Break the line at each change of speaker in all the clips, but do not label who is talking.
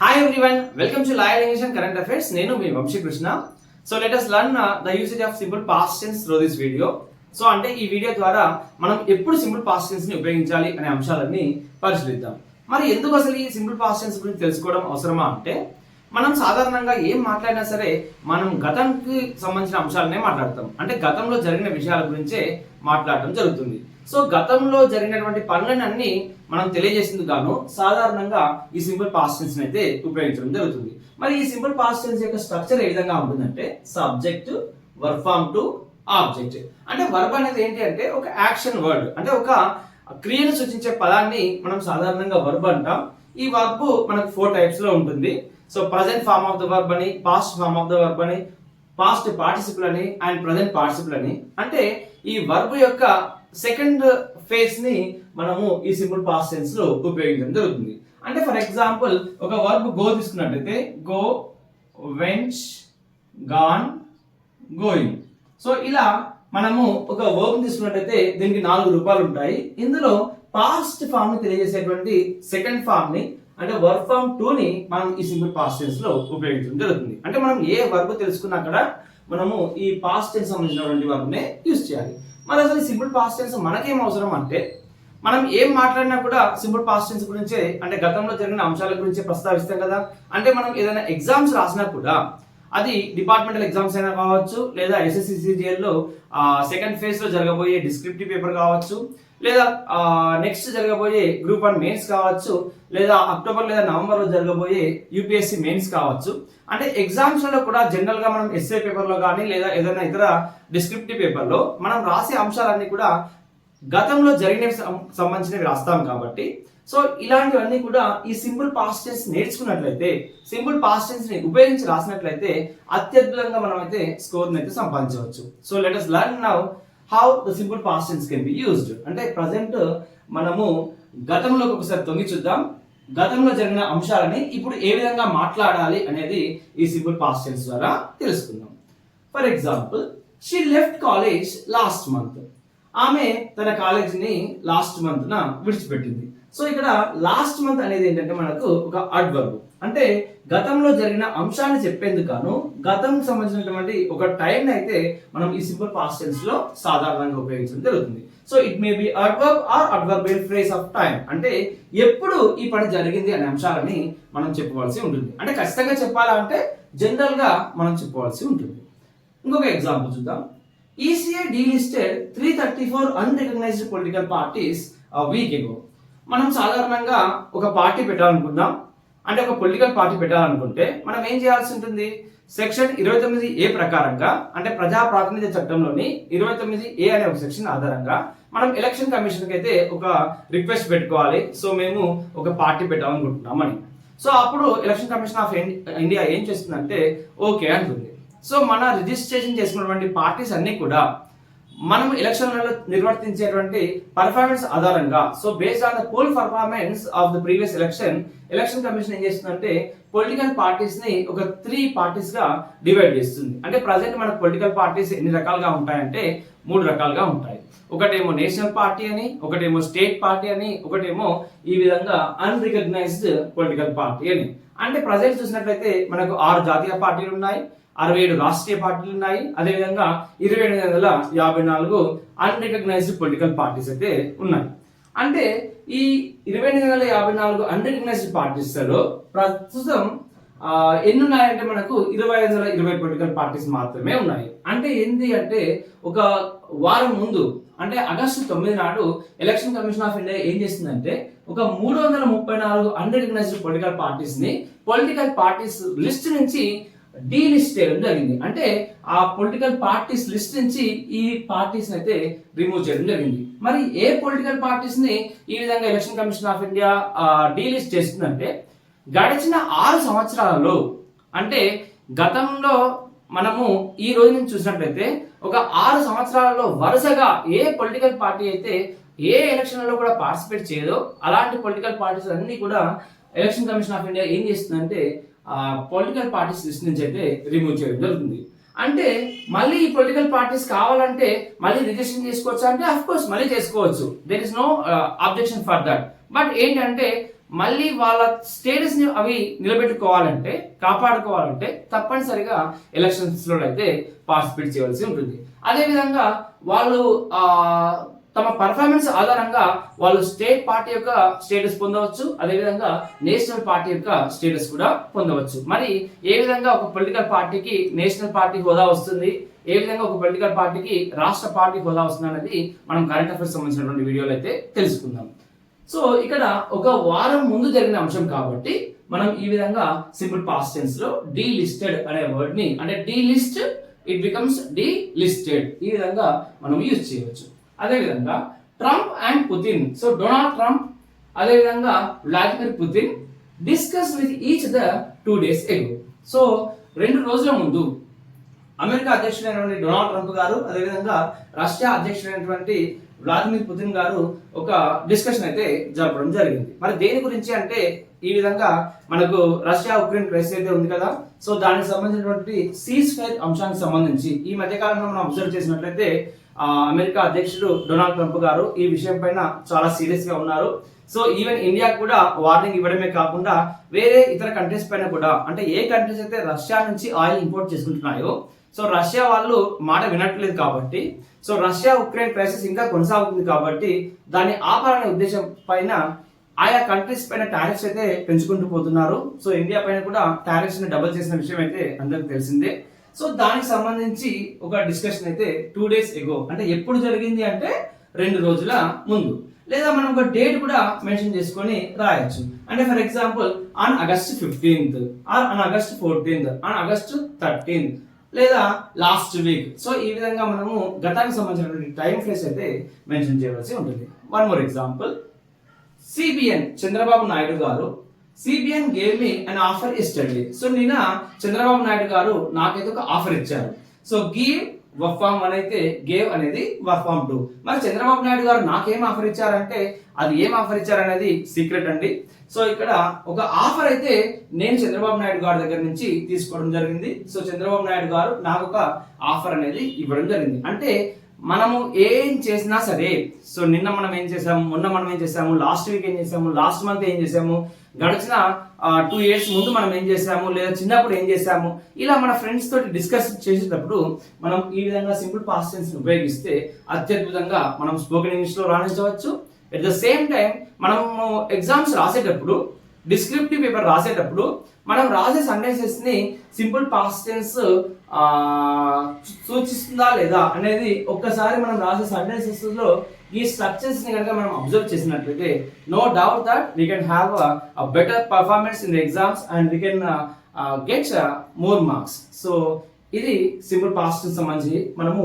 Hi everyone welcome to lawyer English and current affairs నేను మీ Vamsikrishna so let us learn the usage of simple past tense through this video so అంటే ఈ video ద్వారా మనం ఎప్పుడు simple past టెన్స్ని ఉపయోగించాలి అనే అంశాలన్నీ పరిశీలిద్దాం. మరి ఎందుకు అసలు ఈ సింపుల్ పాస్ట్ టెన్స్ గురించి తెలుసుకోవడం అవసరమా అంటే మనం సాధారణంగా ఏం మాట్లాడినా సరే మనం గతంకి సంబంధించిన అంశాలనే మాట్లాడతాం. అంటే గతంలో జరిగిన విషయాల గురించే మాట్లాడటం జరుగుతుంది. సో గతంలో జరిగినటువంటి పనులన్నీ మనం తెలియజేసింది గాను సాధారణంగా ఈ సింపుల్ పాస్ట్ టెన్స్ అయితే ఉపయోగించడం జరుగుతుంది. మరి ఈ సింపుల్ పాస్ట్ టెన్స్ యొక్క స్ట్రక్చర్ ఏ విధంగా ఉంటుందంటే subject verb form to object అంటే వర్బ్ అనేది ఏంటి అంటే ఒక యాక్షన్ వర్డ్ అంటే ఒక క్రియను సూచించే పదాన్ని మనం సాధారణంగా వర్బ్ అంటాం. ఈ వర్బ్ మనకు ఫోర్ టైప్స్లో ఉంటుంది. So present form of the verb అని past form of the verb అని పాస్ట్ పార్టిసిపుల్ అని అండ్ ప్రజెంట్ పార్టిసిపుల్ అని. అంటే ఈ వర్బ్ యొక్క సెకండ్ ఫేస్ని మనము ఈ సింపుల్ పాస్ట్ టెన్స్లో ఉపయోగించడం జరుగుతుంది. అంటే ఫర్ ఎగ్జాంపుల్ ఒక వర్బ్ గో తీసుకున్నట్టయితే go went gone going. So ఇలా మనము ఒక వర్బ్ తీసుకున్నట్టయితే దీనికి నాలుగు రూపాలు ఉంటాయి. ఇందులో పాస్ట్ ఫామ్ని తెలియజేసేటువంటి సెకండ్ ఫామ్ని అంటే వర్క్ ఫామ్ టూ ని మనం ఈ సింపుల్ పాస్ట్ టెన్స్లో ఉపయోగించడం జరుగుతుంది. అంటే మనం ఏ వర్బ్ తెలుసుకున్నా కూడా మనము ఈ పాస్ట్ టెన్స్ సంబంధించినటువంటి వర్బ్ యూజ్ చేయాలి. మరి అసలు సింపుల్ పాస్ట్ టెన్స్ మనకేం అవసరం అంటే మనం ఏం మాట్లాడినా కూడా సింపుల్ పాస్ట్ టెన్స్ గురించే అంటే గతంలో జరిగిన అంశాల గురించి ప్రస్తావిస్తాం కదా. అంటే మనం ఏదైనా ఎగ్జామ్స్ రాసినా కూడా అది డిపార్ట్మెంటల్ ఎగ్జామ్స్ అయినా కావచ్చు లేదా ఎస్ఎస్సిసిజిఎల్లో సెకండ్ ఫేజ్లో జరగబోయే డిస్క్రిప్టివ్ పేపర్ కావచ్చు లేదా నెక్స్ట్ జరగబోయే గ్రూప్ వన్ మెయిన్స్ కావచ్చు లేదా అక్టోబర్ లేదా నవంబర్లో జరగబోయే యూపీఎస్సి మెయిన్స్ కావచ్చు. అంటే ఎగ్జామ్స్లో కూడా జనరల్గా మనం ఎస్ఏ పేపర్లో కానీ లేదా ఏదైనా ఇతర డిస్క్రిప్టివ్ పేపర్లో మనం రాసే అంశాలన్నీ కూడా గతంలో జరిగిన సంబంధించినవి రాస్తాం కాబట్టి. సో ఇలాంటివన్నీ కూడా ఈ సింపుల్ పాస్ట్ టెన్స్ నేర్చుకున్నట్లయితే సింపుల్ పాస్ట్ టెన్స్ని ఉపయోగించి రాసినట్లయితే అత్యద్భుతంగా మనం అయితే స్కోర్ అయితే సంపాదించవచ్చు. So let us learn now how the simple past tense can be used అంటే ప్రజెంట్ మనము గతంలోకి ఒకసారి తొంగి చూద్దాం. గతంలో జరిగిన అంశాలని ఇప్పుడు ఏ విధంగా మాట్లాడాలి అనేది ఈ సింపుల్ పాస్ట్ టెన్స్ ద్వారా తెలుసుకుందాం. For example she left college last month ఆమె తన కాలేజీని లాస్ట్ మంత్న విడిచిపెట్టింది. సో ఇక్కడ లాస్ట్ మంత్ అనేది ఏంటంటే మనకు ఒక అడ్వర్బ్ అంటే గతంలో జరిగిన అంశాన్ని చెప్పేందుకు గాను గతం సంబంధించినటువంటి ఒక టైం అయితే మనం ఈ సింపుల్ పాస్ట్ టెన్స్లో సాధారణంగా ఉపయోగించడం జరుగుతుంది. So it may be adverb or adverbial phrase of time అంటే ఎప్పుడు ఈ పని జరిగింది అనే అంశాలని మనం చెప్పవలసి ఉంటుంది. అంటే ఖచ్చితంగా చెప్పాలంటే జనరల్గా మనం చెప్పవలసి ఉంటుంది. ఇంకొక ఎగ్జాంపుల్ చూద్దాం. ECI delisted three thirty four unrecognised political parties week ago మనం సాధారణంగా ఒక పార్టీ పెట్టాలనుకుందాం. అంటే ఒక పొలిటికల్ పార్టీ పెట్టాలనుకుంటే మనం ఏం చేయాల్సి ఉంటుంది? సెక్షన్ ఇరవై తొమ్మిది ఏ ప్రకారంగా అంటే ప్రజా ప్రాతినిధ్య చట్టంలోని ఇరవై తొమ్మిది ఏ అనే ఒక సెక్షన్ ఆధారంగా మనం ఎలక్షన్ కమిషన్కి అయితే ఒక రిక్వెస్ట్ పెట్టుకోవాలి. సో మేము ఒక పార్టీ పెట్టాలనుకుంటున్నామని. సో అప్పుడు ఎలక్షన్ కమిషన్ ఆఫ్ ఇండియా ఏం చేస్తుందంటే ఓకే అంటుంది. సో మన రిజిస్ట్రేషన్ చేసుకున్నటువంటి పార్టీస్ అన్ని కూడా మనం ఎలక్షన్లలో నిర్వర్తించేటువంటి పర్ఫార్మెన్స్ ఆధారంగా so based on the poll performance of the previous election election commission ఏం చేస్తుందంటే పొలిటికల్ పార్టీస్ని ఒక త్రీ పార్టీస్గా డివైడ్ చేస్తుంది. అంటే ప్రజెంట్ మనకు పొలిటికల్ పార్టీస్ ఎన్ని రకాలుగా ఉంటాయంటే మూడు రకాలుగా ఉంటాయి. ఒకటేమో నేషనల్ పార్టీ అని ఒకటేమో స్టేట్ పార్టీ అని ఒకటేమో ఈ విధంగా అన్రికగ్నైజ్డ్ పొలిటికల్ పార్టీ అని. అంటే ప్రజెంట్ చూసినట్లయితే మనకు ఆరు జాతీయ పార్టీలు ఉన్నాయి. అరవై ఏడు రాష్ట్రీయ పార్టీలు ఉన్నాయి. అదేవిధంగా ఇరవై ఎనిమిది వందల యాభై నాలుగు అన్రికగ్నైజ్డ్ పొలిటికల్ పార్టీస్ అయితే ఉన్నాయి. అంటే ఈ ఇరవై ఎనిమిది వందల యాభై నాలుగు అన్రికగ్నైజ్డ్ పార్టీస్లో ప్రస్తుతం ఎన్ని ఉన్నాయంటే మనకు ఇరవై ఐదు వందల ఇరవై పొలిటికల్ పార్టీస్ మాత్రమే ఉన్నాయి. అంటే ఏంటి అంటే ఒక వారం ముందు అంటే ఆగస్టు తొమ్మిది నాడు ఎలక్షన్ కమిషన్ ఆఫ్ ఇండియా ఏం చేసిందంటే ఒక మూడు వందల ముప్పై నాలుగు అన్రికగ్నైజ్డ్ పొలిటికల్ పార్టీస్ని పొలిటికల్ పార్టీస్ లిస్ట్ నుంచి డీలిస్ట్ చేయడం జరిగింది. అంటే ఆ పొలిటికల్ పార్టీస్ లిస్ట్ నుంచి ఈ పార్టీస్ అయితే రిమూవ్ చేయడం జరిగింది. మరి ఏ పొలిటికల్ పార్టీస్ని ఈ విధంగా election commission of India delist చేస్తుందంటే గడిచిన ఆరు సంవత్సరాలలో అంటే గతంలో మనము ఈ రోజు నుంచి చూసినట్లయితే ఒక ఆరు సంవత్సరాలలో వరుసగా ఏ పొలిటికల్ పార్టీ అయితే ఏ ఎలక్షన్లలో కూడా పార్టిసిపేట్ చేయదో అలాంటి పొలిటికల్ పార్టీస్ అన్ని కూడా ఎలక్షన్ కమిషన్ ఆఫ్ ఇండియా ఏం చేస్తుందంటే పొలిటికల్ పార్టీస్ లిస్ట్ నుంచి అయితే రిమూవ్ చేయడం జరుగుతుంది. అంటే మళ్ళీ ఈ పొలిటికల్ పార్టీస్ కావాలంటే మళ్ళీ రిజిస్ట్రేషన్ చేసుకోవచ్చు అంటే అఫ్ కోర్స్ మళ్ళీ చేసుకోవచ్చు. There is no objection for that but ఏంటంటే మళ్ళీ వాళ్ళ స్టేటస్ని అవి నిలబెట్టుకోవాలంటే కాపాడుకోవాలంటే తప్పనిసరిగా ఎలక్షన్స్లో అయితే పార్టిసిపేట్ చేయవలసి ఉంటుంది. అదేవిధంగా వాళ్ళు ఆ తమ పర్ఫార్మెన్స్ ఆధారంగా వాళ్ళు స్టేట్ పార్టీ యొక్క స్టేటస్ పొందవచ్చు. అదేవిధంగా నేషనల్ పార్టీ యొక్క స్టేటస్ కూడా పొందవచ్చు. మరి ఏ విధంగా ఒక పొలిటికల్ పార్టీకి నేషనల్ పార్టీ హోదా వస్తుంది? ఏ విధంగా ఒక పొలిటికల్ పార్టీకి రాష్ట్ర పార్టీ హోదా వస్తుంది అనేది మనం కరెంట్ అఫైర్స్ సంబంధించినటువంటి వీడియోలు అయితే తెలుసుకుందాం. సో ఇక్కడ ఒక వారం ముందు జరిగిన అంశం కాబట్టి మనం ఈ విధంగా సింపుల్ పాస్ట్ టెన్స్లో డి లిస్టెడ్ అనే వర్డ్ని అంటే delist it becomes delisted ఈ విధంగా మనం యూజ్ చేయవచ్చు. అదేవిధంగా Trump and Putin. So Donald Trump అదేవిధంగా Vladimir Putin discuss with each the two days ago. So రెండు రోజుల ముందు అమెరికా అధ్యక్షుడైనటువంటి డొనాల్డ్ ట్రంప్ గారు అదేవిధంగా రష్యా అధ్యక్షుడైనటువంటి వ్లాదిమిర్ పుతిన్ గారు ఒక డిస్కషన్ అయితే జరపడం జరిగింది. మరి దేని గురించి అంటే ఈ విధంగా మనకు రష్యా ఉక్రెయిన్ క్రైసిస్ అయితే ఉంది కదా సో దానికి సంబంధించినటువంటి సీజ్ ఫైర్ అంశానికి సంబంధించి ఈ మధ్యకాలంలో మనం అబ్జర్వ్ చేసినట్లయితే అమెరికా అధ్యక్షుడు డొనాల్డ్ ట్రంప్ గారు ఈ విషయం పైన చాలా సీరియస్గా ఉన్నారు. సో ఈవెన్ ఇండియా కూడా వార్నింగ్ ఇవ్వడమే కాకుండా వేరే ఇతర కంట్రీస్ పైన కూడా అంటే ఏ కంట్రీస్ అయితే రష్యా నుంచి ఆయిల్ ఇంపోర్ట్ చేసుకుంటున్నాయో సో రష్యా వాళ్ళు మాట వినట్లేదు కాబట్టి సో రష్యా ఉక్రెయిన్ క్రైసిస్ ఇంకా కొనసాగుతుంది కాబట్టి దాన్ని ఆపాలనే ఉద్దేశం పైన ఆయా కంట్రీస్ పైన టారిఫ్స్ అయితే పెంచుకుంటూ పోతున్నారు. సో ఇండియా పైన కూడా టారిఫ్స్ని డబుల్ చేసిన విషయం అయితే అందరికి తెలిసిందే. సో దానికి సంబంధించి ఒక డిస్కషన్ అయితే టూ డేస్ ఎగో అంటే ఎప్పుడు జరిగింది అంటే రెండు రోజుల ముందు. లేదా మనం ఒక డేట్ కూడా మెన్షన్ చేసుకొని రాయొచ్చు. అంటే for example on August fifteenth or on August fourteenth on August thirteenth లేదా లాస్ట్ వీక్ సో ఈ విధంగా మనము గతానికి సంబంధించినటువంటి టైం ఫ్రేస్ అయితే మెన్షన్ చేయవలసి ఉంటుంది. One more example CBN Chandrababu Naidu garu CBN gave me an offer yesterday so నిన్న చంద్రబాబు నాయుడు గారు నాకైతే ఒక ఆఫర్ ఇచ్చారు so give verb form one అయితే గేవ్ అనేది వర్క్ ఫామ్ టూ మరి చంద్రబాబు నాయుడు గారు నాకేం ఆఫర్ ఇచ్చారంటే అది ఏం ఆఫర్ ఇచ్చారనేది సీక్రెట్ అండి సో ఇక్కడ ఒక ఆఫర్ అయితే నేను చంద్రబాబు నాయుడు గారి దగ్గర నుంచి తీసుకోవడం జరిగింది సో చంద్రబాబు నాయుడు గారు నాకు ఒక ఆఫర్ అనేది ఇవ్వడం జరిగింది అంటే మనము ఏం చేసినా సరే సో నిన్న మనం ఏం చేసాము మొన్న మనం ఏం చేసాము లాస్ట్ వీక్ ఏం చేసాము లాస్ట్ మంత్ ఏం చేసాము గడిచిన టూ ఇయర్స్ ముందు మనం ఏం చేసాము లేదా చిన్నప్పుడు ఏం చేసాము ఇలా మన ఫ్రెండ్స్ తోటి డిస్కస్ చేసేటప్పుడు మనం ఈ విధంగా సింపుల్ పాస్ట్ టెన్స్ ఉపయోగిస్తే అత్యద్భుతంగా మనం స్పోకెన్ ఇంగ్లీష్లో రాణించవచ్చు. ఎట్ ద సేమ్ టైం మనము ఎగ్జామ్స్ రాసేటప్పుడు డిస్క్రిప్టివ్ పేపర్ రాసేటప్పుడు మనం రాసే సెంటెన్సెస్ని సింపుల్ పాస్ట్ టెన్స్ సూచిస్తుందా లేదా అనేది ఒక్కసారి మనం రాసే సెంటెన్సెస్లో ఈ స్ట్రక్చర్స్ని కనుక మనం అబ్జర్వ్ చేసినట్లయితే no doubt that we can have a better performance in exams and we can get more marks so ఇది సింపుల్ పాస్ట్ సంబంధించి మనము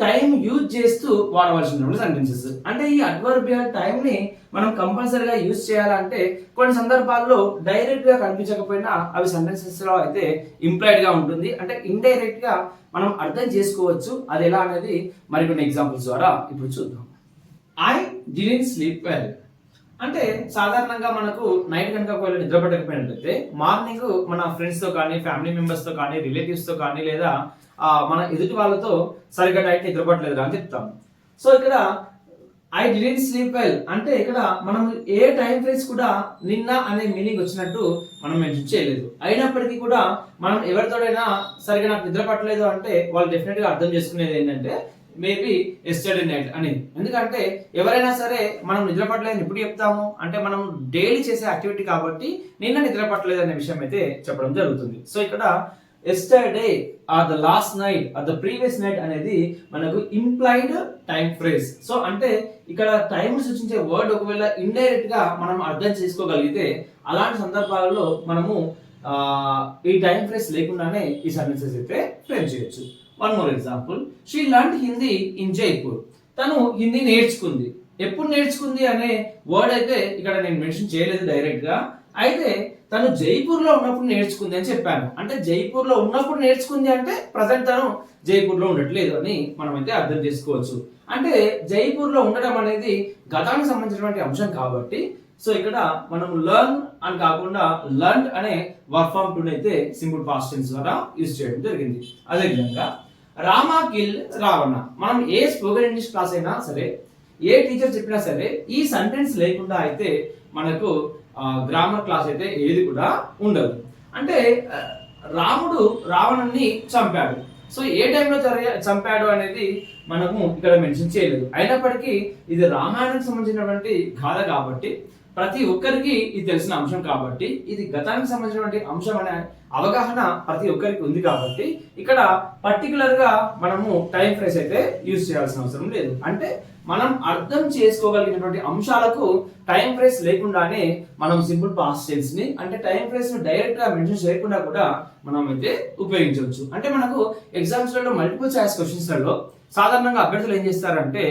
టైం యూజ్ చేస్తూ వాడవలసినటువంటి సెంటెన్సెస్ అంటే ఈ అడ్వర్బియల్ టైంని మనం కంపల్సరీగా యూజ్ చేయాలంటే కొన్ని సందర్భాల్లో డైరెక్ట్గా కనిపించకపోయినా అవి సెంటెన్సెస్లో అయితే ఇంప్లాయిడ్గా ఉంటుంది. అంటే ఇండైరెక్ట్గా మనం అర్థం చేసుకోవచ్చు. అది ఎలా అనేది మరికొన్ని ఎగ్జాంపుల్స్ ద్వారా ఇప్పుడు చూద్దాం. ఐ డిడెంట్ స్లీప్ వెల్ అంటే సాధారణంగా మనకు నైట్ కనుక ఒకవేళ నిద్రపట్టకపోయినట్లయితే మార్నింగ్ మన ఫ్రెండ్స్తో కానీ ఫ్యామిలీ మెంబర్స్తో కానీ రిలేటివ్స్తో కానీ లేదా మన ఎదుటి వాళ్ళతో సరిగ్గా నైట్ నిద్రపట్టలేదు అని చెప్తాం. సో ఇక్కడ ఐ డిడెంట్ స్లీప్ వెల్ అంటే ఇక్కడ మనం ఏ టైం ఫ్రేస్ కూడా నిన్న అనే మీనింగ్ వచ్చినట్టు మనం మెన్షన్ చేయలేదు. అయినప్పటికీ కూడా మనం ఎవరితోడైనా సరిగ్గా నాకు నిద్ర పట్టలేదు అంటే వాళ్ళు డెఫినెట్గా అర్థం చేసుకునేది ఏంటంటే మేబీ ఎస్టర్డే నైట్ అని. ఎందుకంటే ఎవరైనా సరే మనం నిద్రపట్టలేదని ఎప్పుడు చెప్తాము? అంటే మనం డైలీ చేసే యాక్టివిటీ కాబట్టి నిన్న నిద్రపట్టలేదు అనే విషయం అయితే చెప్పడం జరుగుతుంది. సో ఇక్కడ yesterday or the last night or the previous night అనేది మనకు ఇంప్లాయిడ్ టైం ఫ్రేజ్ సో అంటే ఇక్కడ టైం సూచించే వర్డ్ ఒకవేళ ఇండైరెక్ట్గా మనం అర్థం చేసుకోగలిగితే అలాంటి సందర్భాలలో మనము ఈ టైం ఫ్రేజ్ లేకుండానే ఈ సెంటెన్సెస్ అయితే ఫ్రేమ్ చేయొచ్చు. One more example she learn Hindi in Jaipur తను హిందీ నేర్చుకుంది. ఎప్పుడు నేర్చుకుంది అనే వర్డ్ అయితే ఇక్కడ నేను మెన్షన్ చేయలేదు డైరెక్ట్గా అయితే తను జైపూర్లో ఉన్నప్పుడు నేర్చుకుంది అని చెప్పాను. అంటే జైపూర్లో ఉన్నప్పుడు నేర్చుకుంది అంటే ప్రజెంట్ తను జైపూర్లో ఉండట్లేదు అని మనం అయితే అర్థం చేసుకోవచ్చు. అంటే జైపూర్లో ఉండడం అనేది గతానికి సంబంధించినటువంటి అంశం కాబట్టి సో ఇక్కడ మనం లర్న్ అని కాకుండా లర్న్ అనే వర్క్ ఫామ్ టూ అయితే సింపుల్ పాస్ట్ ద్వారా యూజ్ చేయడం జరిగింది. అదే విధంగా రామా కిల్ రావణ. మనం ఏ స్పోకెన్ ఇంగ్లీష్ క్లాస్ అయినా సరే ఏ టీచర్ చెప్పినా సరే ఈ సెంటెన్స్ లేకుండా అయితే మనకు గ్రామర్ క్లాస్ అయితే ఏది కూడా ఉండదు. అంటే రాముడు రావణుని చంపాడు. సో ఏ టైంలో జరిగే చంపాడు అనేది మనము ఇక్కడ మెన్షన్ చేయలేదు. అయినప్పటికీ ఇది రామాయణం సంబంధించినటువంటి గాథ కాబట్టి ప్రతి ఒక్కరికి ఇది తెలిసిన అంశం కాబట్టి ఇది గతానికి సంబంధించినటువంటి అంశం అనే అవగాహన ప్రతి ఒక్కరికి ఉంది కాబట్టి ఇక్కడ పర్టికులర్గా మనము టైం ఫ్రేస్ అయితే యూజ్ చేయాల్సిన అవసరం లేదు. అంటే మనం అర్థం చేసుకోగలిగినటువంటి అంశాలకు టైం ఫ్రేస్ లేకుండానే మనం సింపుల్ పాస్ట్ టెన్స్ని అంటే టైం ఫ్రేస్ని డైరెక్ట్గా మెన్షన్ చేయకుండా కూడా మనం అయితే ఉపయోగించవచ్చు. అంటే మనకు ఎగ్జామ్స్లలో మల్టిపుల్ చాయిస్ క్వశ్చన్స్లలో సాధారణంగా అభ్యర్థులు ఏం చేస్తారంటే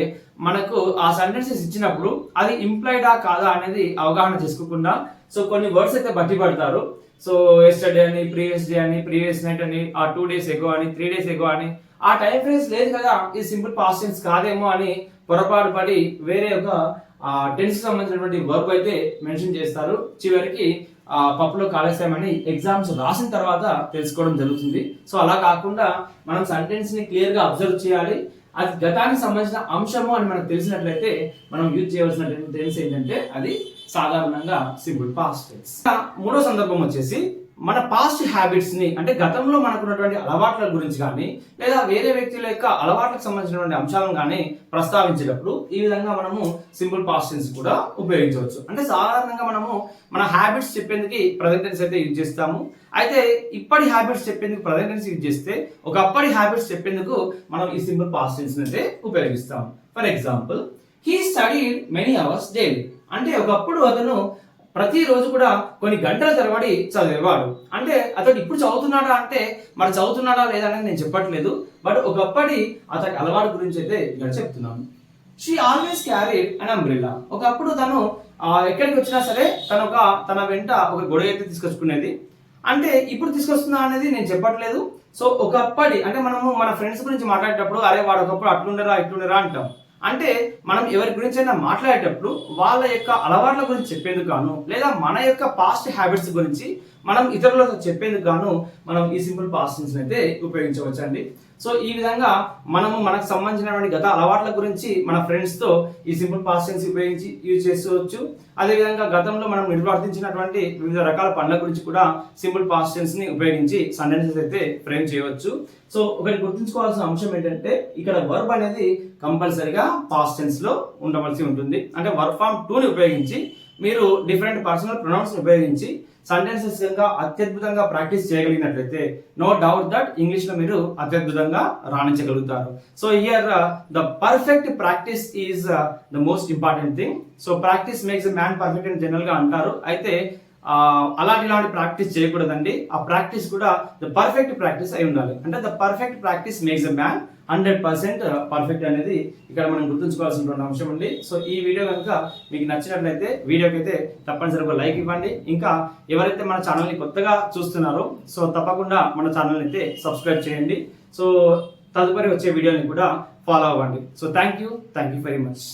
మనకు ఆ సెంటెన్సెస్ ఇచ్చినప్పుడు అది ఇంప్లాయిడా కాదా అనేది అవగాహన చేసుకోకుండా సో కొన్ని వర్డ్స్ అయితే బట్టి పడతారు. సో ఎస్టర్డే అని ప్రీవియస్ డే అని ప్రీవియస్ నైట్ అని ఆ టూ డేస్ ఎగో అని త్రీ డేస్ ఎగో అని ఆ టైం ఫ్రేమ్స్ లేదు కదా ఇది సింపుల్ పాస్ట్ టెన్స్ కాదేమో అని పొరపాటు పడి వేరే ఒక టెన్స్ సంబంధించినటువంటి వర్క్ అయితే మెన్షన్ చేస్తారు. చివరికి ఆ, పప్పులో కాలేసామని ఎగ్జామ్స్ రాసిన తర్వాత తెలుసుకోవడం జరుగుతుంది. సో అలా కాకుండా మనం సెంటెన్స్ని క్లియర్గా అబ్జర్వ్ చేయాలి. అది గతానికి సంబంధించిన అంశము అని మనకు తెలిసినట్లయితే మనం యూజ్ చేయవలసిన టెన్స్ ఏంటంటే అది సాధారణంగా సింపుల్ పాస్ట్ టెన్స్ మూడో సందర్భం వచ్చేసి మన పాస్ట్ హ్యాబిట్స్ని అంటే గతంలో మనకున్నటువంటి అలవాట్ల గురించి కానీ లేదా వేరే వ్యక్తుల యొక్క అలవాట్లకు సంబంధించినటువంటి అంశాలను కానీ ప్రస్తావించేటప్పుడు ఈ విధంగా మనము సింపుల్ పాస్టెన్స్ కూడా ఉపయోగించవచ్చు. అంటే సాధారణంగా మనము మన హ్యాబిట్స్ చెప్పేందుకు ప్రజెంటెన్స్ అయితే యూజ్ చేస్తాము. అయితే ఇప్పటి హ్యాబిట్స్ చెప్పేందుకు ప్రజెంటెన్స్ యూజ్ చేస్తే ఒకప్పటి హ్యాబిట్స్ చెప్పేందుకు మనం ఈ సింపుల్ పాస్టెన్స్ అయితే ఉపయోగిస్తాం for example he studied many hours daily అంటే ఒకప్పుడు అతను ప్రతిరోజు కూడా కొన్ని గంటల తరబడి చదివేవాడు. అంటే అతడు ఇప్పుడు చదువుతున్నాడా అంటే మరి చదువుతున్నాడా లేదా అనేది నేను చెప్పట్లేదు. బట్ ఒకప్పటి అతడి అలవాటు గురించి అయితే ఇక్కడ చెప్తున్నాను. She always carry and umbrella ఒకప్పుడు తను ఎక్కడికి వచ్చినా సరే తన ఒక తన వెంట ఒక గొడవ అయితే తీసుకొచ్చుకునేది. అంటే ఇప్పుడు తీసుకొస్తున్నా అనేది నేను చెప్పట్లేదు. సో ఒకప్పటి అంటే మనము మన ఫ్రెండ్స్ గురించి మాట్లాడేటప్పుడు అరే వాడు ఒకప్పుడు అట్లుండరా ఇట్లుండరా అంటాం. అంటే మనం ఎవరి గురించి అయినా మాట్లాడేటప్పుడు వాళ్ళ యొక్క అలవాట్ల గురించి చెప్పేందుకు గాను లేదా మన యొక్క పాస్ట్ హ్యాబిట్స్ గురించి మనం ఇతరులతో చెప్పేందుకు గాను మనం ఈ సింపుల్ పాస్టింగ్స్ అయితే ఉపయోగించవచ్చండి. సో ఈ విధంగా మనము మనకు సంబంధించినటువంటి గత అలవాట్ల గురించి మన ఫ్రెండ్స్తో ఈ సింపుల్ పాస్టెన్స్ ఉపయోగించి యూజ్ చేసుకోవచ్చు. అదేవిధంగా గతంలో మనం నిర్వర్తించినటువంటి వివిధ రకాల పనుల గురించి కూడా సింపుల్ పాస్టెన్స్ని ఉపయోగించి సెంటెన్సెస్ అయితే ఫ్రేమ్ చేయవచ్చు. సో ఒకటి గుర్తుంచుకోవాల్సిన అంశం ఏంటంటే ఇక్కడ వర్బ్ అనేది కంపల్సరిగా పాస్టెన్స్లో ఉండవలసి ఉంటుంది. అంటే వర్బ్ ఫామ్ టూని ఉపయోగించి మీరు డిఫరెంట్ పర్సనల్ ప్రొనౌన్స్ ఉపయోగించి సెంటెన్సెస్గా అత్యద్భుతంగా ప్రాక్టీస్ చేయగలిగినట్లయితే నో డౌట్ దట్ ఇంగ్లీష్లో మీరు అత్యద్భుతంగా రాణించగలుగుతారు. So here the perfect practice is the most important thing so practice makes man perfect అని జనరల్గా అంటారు. అయితే అలాంటి ఇలాంటి ప్రాక్టీస్ చేయకూడదండి. ఆ ప్రాక్టీస్ కూడా ద పర్ఫెక్ట్ ప్రాక్టీస్ అయి ఉండాలి. అంటే the perfect practice makes a man. Hundred percent perfect అనేది ఇక్కడ మనం గుర్తుంచుకోవాల్సినటువంటి అంశం అండి. సో ఈ వీడియో కనుక మీకు నచ్చినట్లయితే వీడియోకి అయితే తప్పనిసరిగా లైక్ ఇవ్వండి. ఇంకా ఎవరైతే మన ఛానల్ని కొత్తగా చూస్తున్నారో సో తప్పకుండా మన ఛానల్ని అయితే సబ్స్క్రైబ్ చేయండి. సో తదుపరి వచ్చే వీడియోని కూడా ఫాలో అవ్వండి. So thank you. Thank you very much.